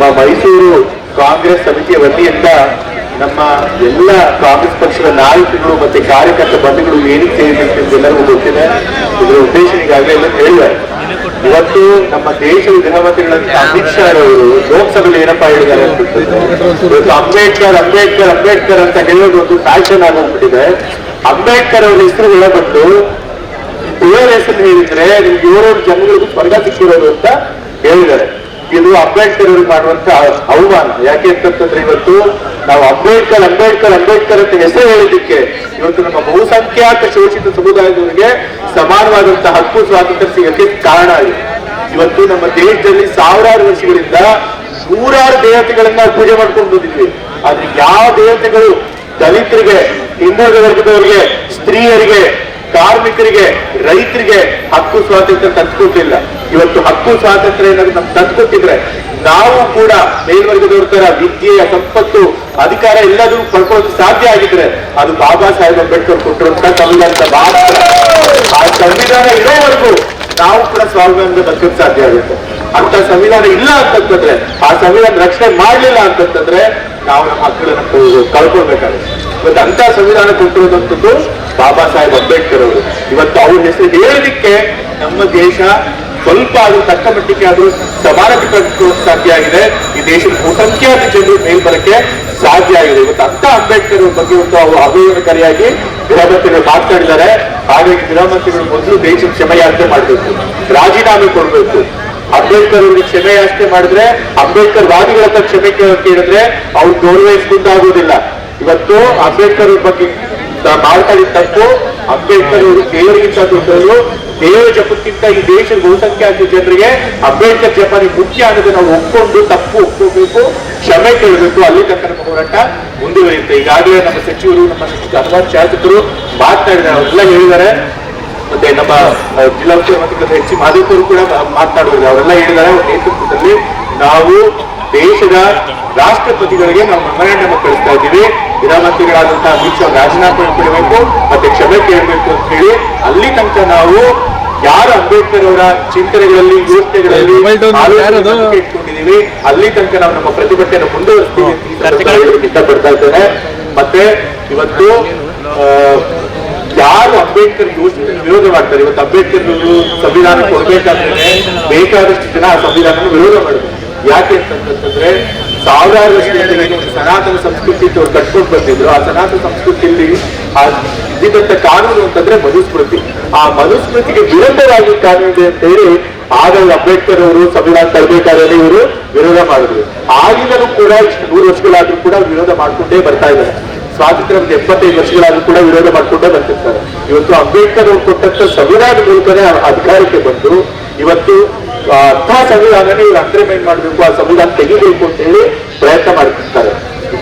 ನಮ್ಮ ಮೈಸೂರು ಕಾಂಗ್ರೆಸ್ ಸಮಿತಿಯ ವತಿಯಿಂದ ನಮ್ಮ ಎಲ್ಲ ಕಾಂಗ್ರೆಸ್ ಪಕ್ಷದ ನಾಯಕರು ಮತ್ತೆ ಕಾರ್ಯಕರ್ತ ಬಂಧುಗಳು ಏನಕ್ಕೆ ಅಂತ ಎಲ್ಲರಿಗೂ ಗೊತ್ತಿದೆ. ಇದರ ಉದ್ದೇಶ ಈಗಾಗಲೇ ಎಲ್ಲ ಹೇಳಿದ್ದಾರೆ. ಇವತ್ತು ನಮ್ಮ ದೇಶದ ಗೃಹಮಂತ್ರಿಗಳಂತ ಅಮಿತ್ ಶಾ ಅವರು ಲೋಕಸಭೆಯಲ್ಲಿ ಏನಪ್ಪಾ ಹೇಳಿದ್ದಾರೆ ಅಂತ ಇವತ್ತು ಅಂಬೇಡ್ಕರ್ ಅಂಬೇಡ್ಕರ್ ಅಂಬೇಡ್ಕರ್ ಅಂತ ಹೇಳೋದು ಒಂದು ಫ್ಯಾಷನ್ ಆಗೋಗ್ಬಿಟ್ಟಿದೆ ಅಂಬೇಡ್ಕರ್ ಅವರ ಹೆಸರು ಹೇಳಬಟ್ಟು ದೇವರ ಹೆಸರು ಹೇಳಿದ್ರೆ ನಿಮ್ಗೆ ಏಳೇಳು ಜನಗಳಿಗೂ ಸ್ವರ್ಗ ಸಿಕ್ಕಿರೋದು ಅಂತ ಹೇಳಿದ್ದಾರೆ. ಇದು ಅಂಬೇಡ್ಕರ್ ಮಾಡುವಂತ ಅವಮಾನ. ಯಾಕೆ ಅಂತಂತಂದ್ರೆ ಇವತ್ತು ನಾವು ಅಂಬೇಡ್ಕರ್ ಅಂಬೇಡ್ಕರ್ ಅಂಬೇಡ್ಕರ್ ಅಂತ ಹೆಸರು ಹೇಳಿದ್ದಕ್ಕೆ ಇವತ್ತು ನಮ್ಮ ಬಹುಸಂಖ್ಯಾತ ಶೋಷಿತ ಸಮುದಾಯದವರಿಗೆ ಸಮಾನವಾದಂತಹ ಹಕ್ಕು, ಸ್ವಾತಂತ್ರ್ಯ ಸಿಗಕ್ಕೆ ಕಾರಣ ಆಗಿದೆ ಇವತ್ತು ನಮ್ಮ ದೇಶದಲ್ಲಿ ಸಾವಿರಾರು ವರ್ಷಗಳಿಂದ ನೂರಾರು ದೇವತೆಗಳನ್ನ ಪೂಜೆ ಮಾಡ್ಕೊಂಡು ಬಂದಿದ್ವಿ. ಆದ್ರೆ ಯಾವ ದೇವತೆಗಳು ದಲಿತರಿಗೆ, ಹಿಂದುಳಿದ ವರ್ಗದವರಿಗೆ, ಸ್ತ್ರೀಯರಿಗೆ ಕಾರ್ಮಿಕರಿಗೆ, ರೈತರಿಗೆ ಹಕ್ಕು ಸ್ವಾತಂತ್ರ್ಯ ತಂದ್ಕೊಟ್ಟಿಲ್ಲ. ಇವತ್ತು ಹಕ್ಕು ಸ್ವಾತಂತ್ರ್ಯ ಏನಾದ್ರು ನಮ್ಗೆ ತಂದ್ಕೊಟ್ಟಿದ್ರೆ, ನಾವು ಕೂಡ ಮೇಲ್ವರ್ಗದವ್ರ ತರ ವಿದ್ಯೆಯ ಸಂಪತ್ತು, ಅಧಿಕಾರ ಎಲ್ಲದೂ ಪಡ್ಕೊಳ್ಳೋದು ಸಾಧ್ಯ ಆಗಿದ್ರೆ ಅದು ಬಾಬಾ ಸಾಹೇಬ್ ಅಂಬೇಡ್ಕರ್ ಕೊಟ್ಟಿರುವಂತ ಸಂವಿಧಾನದ ಮಾತ್ರ ಆ ಸಂವಿಧಾನ ಇರೋವರೆಗೂ ನಾವು ಕೂಡ ಸ್ವಾಭಿಮಾನದ ಬದುಕೋದು ಸಾಧ್ಯ ಆಗುತ್ತೆ. ಅಂತ ಸಂವಿಧಾನ ಇಲ್ಲ ಅಂತಂತಂದ್ರೆ, ಆ ಸಂವಿಧಾನ ರಕ್ಷಣೆ ಮಾಡ್ಲಿಲ್ಲ ಅಂತಂತಂದ್ರೆ ನಾವು ನಮ್ಮ ಮಕ್ಕಳನ್ನ ಕಳ್- ಕಳ್ಕೊಳ್ಬೇಕಾಗುತ್ತೆ. ಇವತ್ತು ಅಂತ ಸಂವಿಧಾನ ಕೊಟ್ಟಿರೋದಂಥದ್ದು ಬಾಬಾ ಸಾಹೇಬ್ ಅಂಬೇಡ್ಕರ್ ಅವರು. ಇವತ್ತು ಅವ್ರ ಹೆಸರು ಹೇಳಲಿಕ್ಕೆ ನಮ್ಮ ದೇಶ ಸ್ವಲ್ಪ ಆದ್ರೂ ತಕ್ಕ ಮಟ್ಟಿಗೆ ಆದ್ರೂ ಸಮಾನಕ್ಕೆ ಸಾಧ್ಯ ಆಗಿದೆ. ಈ ದೇಶದ ಬಹುಸಂಖ್ಯಾತ ಜನರು ಮೇಲ್ಬರಕ್ಕೆ ಸಾಧ್ಯ ಆಗಿದೆ. ಇವತ್ತು ಅಂತ ಅಂಬೇಡ್ಕರ್ ಬಗ್ಗೆ ಒಂದು ಅವರು ಅಭಿಯಾನಕಾರಿಯಾಗಿ ಗೃಹಮಂತ್ರಿಗಳು ಮಾತಾಡಿದ್ದಾರೆ. ಹಾಗಾಗಿ ಗೃಹಮಂತ್ರಿಗಳು ಮೊದಲು ದೇಶದ ಕ್ಷಮೆಯಾಚನೆ ಮಾಡಬೇಕು. ರಾಜೀನಾಮೆ ಕೊಡಬೇಕು. ಅಂಬೇಡ್ಕರ್ ಅವರಿಗೆ ಕ್ಷಮೆ ಮಾಡಿದ್ರೆ, ಅಂಬೇಡ್ಕರ್ ವಾದಿಗಳ ಹತ್ರ ಕ್ಷಮೆ ಕೇಳಿದ್ರೆ ಅವ್ರು ಗೌರವಿಸ್ಕೊಂಡಾಗೋದಿಲ್ಲ ಇವತ್ತು ಅಂಬೇಡ್ಕರ್ ಬಗ್ಗೆ ತಪ್ಪು ಅಂಬೇಡ್ಕರ್ ಅವರು ದೇವರಿಗಿಂತ ದೊಡ್ಡವರು, ದೇವರ ಜಪಕ್ಕಿಂತ ಈ ದೇಶದ ಬಹುಸಂಖ್ಯಾತ ಜನರಿಗೆ ಅಂಬೇಡ್ಕರ್ ಜಪಾನಿ ಮುಖ್ಯ ಅನ್ನೋದು ನಾವು ಒಪ್ಕೊಂಡು ತಪ್ಪು ಒಪ್ಕೋಬೇಕು, ಕ್ಷಮೆ ಕೇಳಬೇಕು. ಅಲ್ಲಿ ತಕ್ಕ ನಮ್ಮ ಹೋರಾಟ ಮುಂದುವರಿಯುತ್ತೆ. ಈಗಾಗಲೇ ನಮ್ಮ ಸಚಿವರು, ನಮ್ಮ ಹಲವಾರು ಶಾಸಕರು ಮಾತನಾಡಿದ್ದಾರೆ ಅವರೆಲ್ಲ ಹೇಳಿದ್ದಾರೆ. ಮತ್ತೆ ನಮ್ಮ ಜಿಲ್ಲಾ ಮುಖ್ಯಮಂತ್ರಿ ಎಚ್ ಸಿ ಕೂಡ ಮಾತನಾಡಿದ್ರು ಅವರೆಲ್ಲ ಹೇಳಿದ್ದಾರೆ. ನೇತೃತ್ವದಲ್ಲಿ ನಾವು ದೇಶದ ರಾಷ್ಟ್ರಪತಿಗಳಿಗೆ ನಾವು ಮೆಮೊರಾಂಡಮ್ ಕಳಿಸ್ತಾ ಇದ್ದೀವಿ. ಗೃಹಮಂತ್ರಿಗಳಾದಂತಹ ಅಮಿತ್ ಶಾ ರಾಜೀನಾಮೆ ಕೊಡಬೇಕು ಮತ್ತೆ ಕ್ಷಮೆ ಕೇಳಬೇಕು ಅಂತ ಹೇಳಿ ಅಲ್ಲಿ ತನಕ ನಾವು ಯಾರು ಅಂಬೇಡ್ಕರ್ ಅವರ ಚಿಂತನೆಗಳಲ್ಲಿ ಯೋಚನೆಗಳಲ್ಲಿ? ಇಟ್ಕೊಂಡಿದೀವಿ ಅಲ್ಲಿ ತನಕ ನಾವು ನಮ್ಮ ಪ್ರತಿಭಟನೆ ಮುಂದುವರಿಸ್ತೀವಿ ಇಷ್ಟಪಡ್ತಾ ಇದ್ದೇನೆ. ಮತ್ತೆ ಇವತ್ತು ಯಾರು ಅಂಬೇಡ್ಕರ್ ಯೋಚನೆ ವಿರೋಧ ಮಾಡ್ತಾರೆ? ಇವತ್ತು ಅಂಬೇಡ್ಕರ್ ಅವರು ಸಂವಿಧಾನ ಕೊಡ್ಬೇಕಾದ್ರೆ ಬೇಕಾದಷ್ಟು ಜನ ಆ ಸಂವಿಧಾನ ವಿರೋಧ ಮಾಡಿದ್ರು ಯಾಕೆ ಅಂತಂತಂದ್ರೆ ಸಾವಿರಾರು ವರ್ಷದಿಂದ ಏನು ಸನಾತನ ಸಂಸ್ಕೃತಿ ಕಟ್ಕೊಂಡು ಬಂದಿದ್ರು. ಆ ಸನಾತನ ಸಂಸ್ಕೃತಿಯಲ್ಲಿ ಆ ಇದ್ದಿದ್ದಂತ ಕಾನೂನು ಅಂತಂದ್ರೆ ಮನುಸ್ಮೃತಿ. ಆ ಮನುಸ್ಮೃತಿಗೆ ವಿರುದ್ಧವಾಗಿ ಕಾನೂನು ಇದೆ ಅಂತ ಹೇಳಿ ಆಗ ಅಂಬೇಡ್ಕರ್ ಅವರು, ಸಂವಿಧಾನ ತರಬೇಕಾದ್ರೆ ಇವರು ವಿರೋಧ ಮಾಡಿದ್ರು. ಆಗಿನೂ ಕೂಡ ನೂರು ವರ್ಷಗಳಾದ್ರೂ ಕೂಡ ವಿರೋಧ ಮಾಡ್ಕೊಂಡೇ ಬರ್ತಾ ಇದ್ದಾರೆ. ಸ್ವಾತಂತ್ರ್ಯ ಒಂದು ಎಪ್ಪತ್ತೈದು ವರ್ಷಗಳಾದ್ರೂ ಕೂಡ ವಿರೋಧ ಮಾಡ್ಕೊಂಡೇ ಬರ್ತಿರ್ತಾರೆ. ಇವತ್ತು ಅಂಬೇಡ್ಕರ್ ಅವರು ಕೊಟ್ಟಂತ ಸಂವಿಧಾನ ಮೂಲಕನೇ ಅಧಿಕಾರಕ್ಕೆ ಬಂದು ಇವತ್ತು ಅಂಥ ಸಂವಿಧಾನನೇ ಇವರು ಅಂಡರ್ಮೈನ್ ಮಾಡಬೇಕು, ಆ ಸಂವಿಧಾನ ತೆಗಿಬೇಕು ಅಂತ ಹೇಳಿ ಪ್ರಯತ್ನ ಮಾಡ್ತಿರ್ತಾರೆ.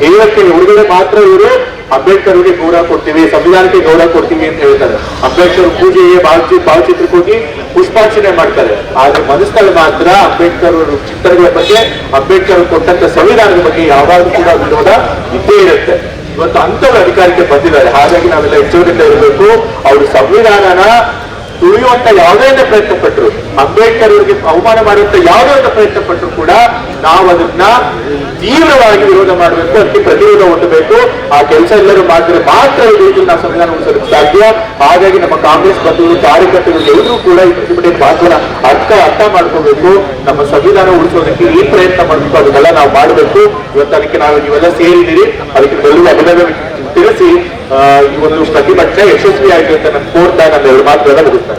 ಹೇಳಕ್ಕೆ ಹುಡುಗಡೆ ಮಾತ್ರ ಇವರು ಅಂಬೇಡ್ಕರ್ ಅವರಿಗೆ ಗೌರವ ಕೊಡ್ತೀವಿ, ಸಂವಿಧಾನಕ್ಕೆ ಗೌರವ ಕೊಡ್ತೀವಿ ಅಂತ ಹೇಳ್ತಾರೆ. ಅಂಬೇಡ್ಕರ್ ಪೂಜೆಗೆ ಭಾವಚಿ ಭಾವಚಿತ್ರಕ್ಕೆ ಹೋಗಿ ಪುಷ್ಪಾರ್ಚನೆ ಮಾಡ್ತಾರೆ. ಆದ್ರೆ ಮನಸ್ಸಲ್ಲಿ ಮಾತ್ರ ಅಂಬೇಡ್ಕರ್ ಅವರ ಚಿತ್ರಗಳ ಬಗ್ಗೆ, ಅಂಬೇಡ್ಕರ್ ಕೊಟ್ಟಂತ ಸಂವಿಧಾನದ ಬಗ್ಗೆ ಯಾವಾಗಲೂ ಕೂಡ ವಿರೋಧ ಇದ್ದೇ ಇರುತ್ತೆ. ಇವತ್ತು ಅಂತವ್ರು ಅಧಿಕಾರಕ್ಕೆ ಬಂದಿದ್ದಾರೆ. ಹಾಗಾಗಿ ನಾವೆಲ್ಲ ಎಚ್ಚರಿಕೆಯಿಂದ ಇರಬೇಕು. ಅವರು ಸಂವಿಧಾನನ ತುಳಿಯುವಂತ ಯಾವುದೇ ಪ್ರಯತ್ನ ಪಟ್ಟರು ಅಂಬೇಡ್ಕರ್ ಅವರಿಗೆ ಅವಮಾನ ಮಾಡುವಂತ ಯಾವುದೇ ಪ್ರಯತ್ನ ಪಟ್ಟರು ಕೂಡ ನಾವು ಅದನ್ನ ತೀವ್ರವಾಗಿ ವಿರೋಧ ಮಾಡಬೇಕು, ಅದಕ್ಕೆ ಪ್ರತಿರೋಧ ಹೊಂದಬೇಕು ಆ ಕೆಲಸ ಎಲ್ಲರೂ ಮಾಡಿದ್ರೆ ಮಾತ್ರ ಈ ದೇಶದಲ್ಲಿ ನಾವು ಸಂವಿಧಾನ ಉಳಿಸೋದಕ್ಕೆ ಸಾಧ್ಯ. ಹಾಗಾಗಿ ನಮ್ಮ ಕಾಂಗ್ರೆಸ್ ಬಂಧುಗಳು, ಕಾರ್ಯಕರ್ತರು ಎಲ್ಲರೂ ಕೂಡ ಈ ಪ್ರತಿಭಟನೆ ಪಾತ್ರ ಅರ್ಥ ಅರ್ಥ ಮಾಡ್ಕೋಬೇಕು. ನಮ್ಮ ಸಂವಿಧಾನ ಉಳಿಸೋದಕ್ಕೆ ಈ ಪ್ರಯತ್ನ ಮಾಡಬೇಕು, ಅದನ್ನೆಲ್ಲ ನಾವು ಮಾಡಬೇಕು. ಇವತ್ತು ಅದಕ್ಕೆ ನಾವು ನೀವೆಲ್ಲ ಸೇರಿದ್ದೀರಿ. ಅದಕ್ಕೆ ಬೆಳ್ಳಿ ಅಭಿನಂದನೆ ತಿಳಿಸಿ ಈ ಒಂದು ಪ್ರತಿಭಟನೆ ಯಶಸ್ವಿಯಾಗಿ ಅಂತ ನಾನು ಕೋರ್ತಾ ನಾನು ಎರಡು ಮಾತುಗಳನ್ನ ಮುಗಿಸ್ತೇನೆ